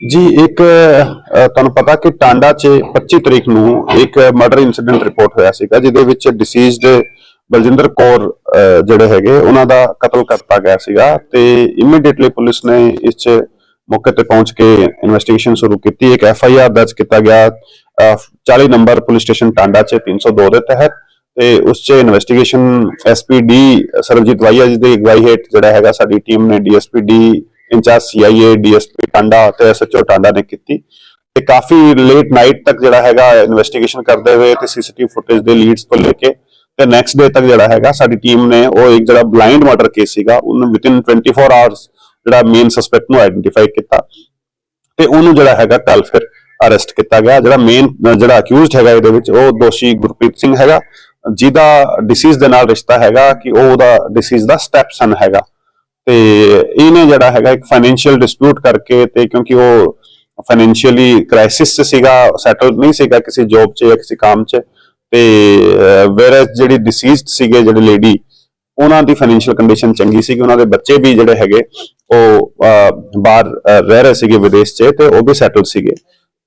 ਜੀ ਇੱਕ ਤੁਹਾਨੂੰ ਪਤਾ ਕਿ ਟਾਂਡਾ 'ਚ 25 ਤਰੀਕ ਨੂੰ ਇੱਕ ਮਰਡਰ ਇਨਸੀਡੈਂਟ ਰਿਪੋਰਟ ਹੋਇਆ ਸੀਗਾ ਜਿਹਦੇ ਵਿੱਚ ਡਿਸੀਜ਼ਡ ਬਲਜਿੰਦਰ ਕੌਰ ਜਿਹੜੇ ਹੈਗੇ ਉਹਨਾਂ ਦਾ ਕਤਲ ਕਰਤਾ ਗਿਆ ਸੀਗਾ ਤੇ ਇਮੀਡੀਏਟਲੀ ਪੁਲਿਸ ਨੇ ਇਸ 'ਚ ਮੌਕੇ ਤੇ ਪਹੁੰਚ ਕੇ ਇਨਵੈਸਟੀਗੇਸ਼ਨ ਸ਼ੁਰੂ ਕੀਤੀ। ਇੱਕ ਐਫ ਆਈ ਆਰ ਦਰਜ ਕੀਤਾ ਗਿਆ ਅ, 40 ਨੰਬਰ ਪੁਲਿਸ ਸਟੇਸ਼ਨ ਟਾਂਡਾ 'ਚ 302 ਦੇ ਤਹਿਤ ਤੇ ਉਸ 'ਚ ਇਨਵੈਸਟੀਗੇਸ਼ਨ ਐਸਪੀਡੀ ਸਰਬਜੀਤ ਵਾਈਆ ਜੀ ਦੀ ਅਗਵਾਈ ਹੇਠ ਜਿਹੜਾ ਹੈਗਾ ਸਾਡੀ ਟੀਮ ਨੇ DSPD incharge CIA DSP Tanda ਤੇ ਐਸਐਚਓ ਟਾਂਡਾ ਨੇ ਕੀਤੀ। ਤੇ ਕਾਫੀ ਲੇਟ ਨਾਈਟ ਤੱਕ ਜਿਹੜਾ ਹੈਗਾ ਇਨਵੈਸਟੀਗੇਸ਼ਨ ਕਰਦੇ ਹੋਏ ਤੇ ਸੀਸੀਟੀਵੀ ਫੁਟੇਜ ਦੇ ਲੀਡਸ ਤੋਂ ਲੈ ਕੇ ਤੇ ਨੈਕਸਟ ਡੇ ਤੱਕ ਜਿਹੜਾ ਹੈਗਾ ਸਾਡੀ ਟੀਮ ਨੇ ਉਹ ਇੱਕ ਜਿਹੜਾ ਬਲਾਈਂਡ ਮਰਡਰ ਕੇਸ ਸੀਗਾ, ਉਹਨੂੰ ਵਿਦਿਨ 24 ਆਵਰਸ ਜਿਹੜਾ ਮੇਨ ਸਸਪੈਕਟ ਨੂੰ ਆਇਡੈਂਟੀਫਾਈ ਕੀਤਾ ਤੇ ਉਹਨੂੰ ਜਿਹੜਾ ਹੈਗਾ ਕੱਲ ਫਿਰ ਅਰੈਸਟ ਕੀਤਾ ਗਿਆ। ਜਿਹੜਾ ਮੇਨ ਜਿਹੜਾ ਅਕਿਊਜ਼ਡ ਹੈਗਾ ਇਹਦੇ ਵਿੱਚ, ਉਹ ਦੋਸ਼ੀ ਗੁਰਪ੍ਰੀਤ ਸਿੰਘ ਹੈਗਾ। ਜਿਹਦਾ ਡਿਸੀਜ਼ ਦੇ ਨਾਲ ਰਿਸ਼ਤਾ ਹੈਗਾ ਕਿ ਉਹ ਉਹਦਾ ਡਿਸੀਜ਼ ਦਾ ਸਟੈਪ ਸਨ ਹੈਗਾ। ਤੇ ਇਹਨੇ ਜਿਹੜਾ ਹੈਗਾ ਇੱਕ ਫਾਈਨੈਂਸ਼ੀਅਲ ਡਿਸਪਿਊਟ ਕਰਕੇ ਤੇ ਕਿਉਂਕਿ ਉਹ ਫਾਈਨੈਂਸ਼ੀਅਲੀ ਕ੍ਰਾਈਸਿਸ ਚ ਸੀਗਾ ਸੈਟਲ ਨਹੀਂ ਸੀਗਾ ਕਿਸੇ ਜੌਬ 'ਚ ਜਾਂ ਕਿਸੇ ਕੰਮ 'ਚ ਤੇ ਵੇਰਸ ਜਿਹੜੀ ਡਿਸੀਜ਼ਡ ਸੀਗੇ, ਜਿਹੜੇ ਲੇਡੀ ਉਹਨਾਂ ਦੀ ਫਾਈਨੈਂਸ਼ੀਅਲ ਕੰਡੀਸ਼ਨ ਚੰਗੀ ਸੀ ਕਿ ਉਹਨਾਂ ਦੇ ਬੱਚੇ ਵੀ ਜਿਹੜੇ ਹੈਗੇ, ਉਹ ਬਾਹਰ ਰਹਿ ਰਹੇ ਸੀਗੇ ਵਿਦੇਸ਼ 'ਚ ਤੇ ਉਹ ਵੀ ਸੈਟਲ ਸੀਗੇ।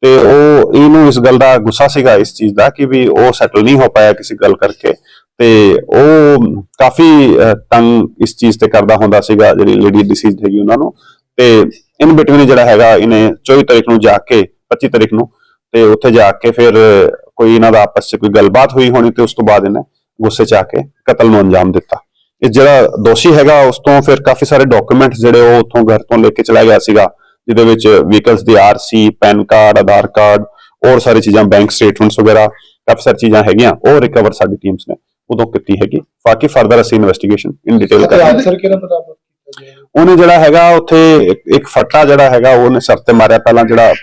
ਤੇ ਉਹ, ਇਹਨੂੰ ਇਸ ਗੱਲ ਦਾ ਗੁੱਸਾ ਸੀਗਾ ਇਸ ਚੀਜ਼ ਦਾ ਕਿ ਵੀ ਉਹ ਸੈਟਲ ਨਹੀਂ ਹੋ ਪਾਇਆ ਕਿਸੇ ਗੱਲ ਕਰਕੇ। ਤੇ ਉਹ ਕਾਫੀ ਤੰਗ ਇਸ ਚੀਜ਼ ਤੇ ਕਰਦਾ ਹੁੰਦਾ ਸੀਗਾ, ਜਿਹੜੀ ਲੇਡੀ ਡਿਸੀਜ਼ ਹੈਗੀ ਉਹਨਾਂ ਨੂੰ। ਤੇ ਇਨ ਬਿਟਵੀਨ ਜਿਹੜਾ ਹੈਗਾ, ਇਹਨੇ 24 ਤਰੀਕ ਨੂੰ ਜਾ ਕੇ 25 ਤਰੀਕ ਨੂੰ, ਤੇ ਉੱਥੇ ਜਾ ਕੇ ਫਿਰ ਕੋਈ ਇਹਨਾਂ ਦਾ ਆਪਸ 'ਚ ਕੋਈ ਗੱਲਬਾਤ ਹੋਈ ਹੋਣੀ ਤੇ ਉਸ ਤੋਂ ਬਾਅਦ ਇਹਨੇ ਗੁੱਸੇ 'ਚ ਆ ਕੇ ਕਤਲ ਨੂੰ ਅੰਜਾਮ ਦਿੱਤਾ। ਇਹ ਜਿਹੜਾ ਦੋਸ਼ੀ ਹੈਗਾ, ਉਸ ਤੋਂ ਫਿਰ ਕਾਫੀ ਸਾਰੇ ਡਾਕੂਮੈਂਟਸ ਜਿਹੜੇ ਉਹ ਉੱਥੋਂ ਘਰ ਤੋਂ ਲੈ ਕੇ ਚਲਾ ਗਿਆ ਸੀਗਾ, ਜਿਹਦੇ ਵਿੱਚ ਵਹੀਕਲਸ ਦੀ RC pan card Aadhaar card ਔਰ ਸਾਰੀ ਚੀਜ਼ਾਂ ਬੈਂਕ ਸਟੇਟਮੈਂਟਸ ਵਗੈਰਾ, ਕਾਫੀ ਸਾਰੀ ਚੀਜ਼ਾਂ ਹੈਗੀਆਂ, ਉਹ ਰਿਕਵਰ ਸਾਡੀ ਟੀਮਸ ਨੇ। ਉਦੋਂ ਕੀਤੀ ਹੈਗੀ। ਬਾਕੀ ਫਰਦਰ ਅਸੀਂ ਇਨਵੈਸਟੀਗੇਸ਼ਨ ਇਨ ਡਿਟੇਲ ਕਰਾਂਗੇ। ਅਫਸਰ ਕਿਹੜਾ ਬਰਾਬਰ ਉਹਨੇ ਜਿਹੜਾ ਹੈਗਾ ਉੱਥੇ ਇੱਕ- ਫੱਟਾ ਜਿਹੜਾ ਹੈਗਾ ਉਹਨੇ ਸਿਰ ਤੇ ਮਾਰਿਆ। ਪਹਿਲਾਂ ਜਿਹੜਾ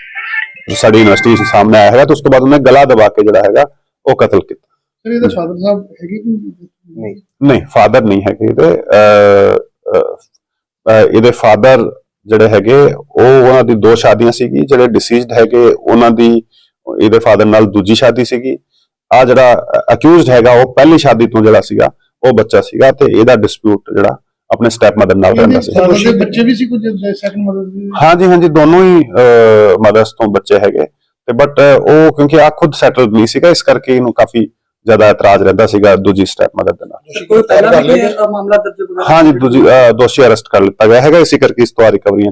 ਸਾਡੀ ਇਨਵੈਸਟੀਗੇਸ਼ਨ ਸਾਹਮਣੇ ਆਇਆ ਹੈਗਾ ਤੇ ਉਸ ਤੋਂ ਬਾਅਦ ਉਹਨੇ ਗਲਾ ਦਬਾ ਕੇ ਜਿਹੜਾ ਹੈਗਾ ਉਹ ਕਤਲ ਕੀਤਾ। ਸਰ ਇਹਦਾ ਫਾਦਰ ਸਾਹਿਬ ਹੈਗੇ ਕਿ ਨਹੀਂ। ਨਹੀਂ ਫਾਦਰ ਨਹੀਂ ਹੈਗੇ ਇਹਦੇ। ਇਹਦੇ ਫਾਦਰ ਜਿਹੜੇ ਹੈਗੇ ਉਹ ਉਹਨਾਂ ਦੀ ਦੋ ਸ਼ਾਦੀਆਂ ਸੀਗੀ। ਜਿਹੜੇ ਡਿਸੀਜ਼ਡ ਹੈਗੇ ਉਹਨਾਂ ਦੀ ਇਹਦੇ ਫਾਦਰ ਨਾਲ ਦੂਜੀ ਸ਼ਾਦੀ ਸੀਗੀ। ਆ ਜਿਹੜਾ ਅਕਿਊਜ਼ਡ ਹੈਗਾ ਉਹ ਪਹਿਲੀ ਸ਼ਾਦੀ ਤੋਂ ਜਿਹੜਾ ਸੀਗਾ ਉਹ ਬੱਚਾ ਸੀਗਾ ਤੇ ਇਹਦਾ ਡਿਸਪਿਊਟ ਜਿਹੜਾ ਆਪਣੇ ਸਟੈਪ ਮਦਰ ਨਾਲ ਰਹਿੰਦਾ ਸੀ। ਫਾਦਰ ਦੇ ਬੱਚੇ ਵੀ ਸੀ ਕੁਝ ਸੈਕੰਡ ਮਦਰ ਵੀ ਹਾਂਜੀ ਹਾਂਜੀ ਦੋਨੋਂ ਹੀ ਮਦਰਸ ਤੋਂ ਬੱਚੇ ਹੈਗੇ। ਤੇ ਬਟ ਉਹ ਕਿਉਂਕਿ ਆ ਖੁਦ ਸੈਟਲਡ ਨਹੀਂ ਸੀਗਾ ਇਸ ਕਰਕੇ ਇਹਨੂੰ ਕਾਫੀ ਜ਼ਿਆਦਾ ਇਤਰਾਜ਼ ਰਹਿੰਦਾ ਸੀਗਾ ਦੂਜੀ ਸਟੈਪ ਮਦਰ ਦੇ ਨਾਲ। ਕੋਈ ਪਹਿਲਾਂ ਵੀ ਮਾਮਲਾ ਦਰਜ ਹਾਂਜੀ ਦੂਜੀ ਦੋਸ਼ੀ ਅਰੈਸਟ ਕਰ ਲਿੱਤਾ ਗਿਆ ਹੈਗਾ ਇਸੇ ਕਰਕੇ ਇਸ ਤੋਂ ਰਿਕਵਰੀਆਂ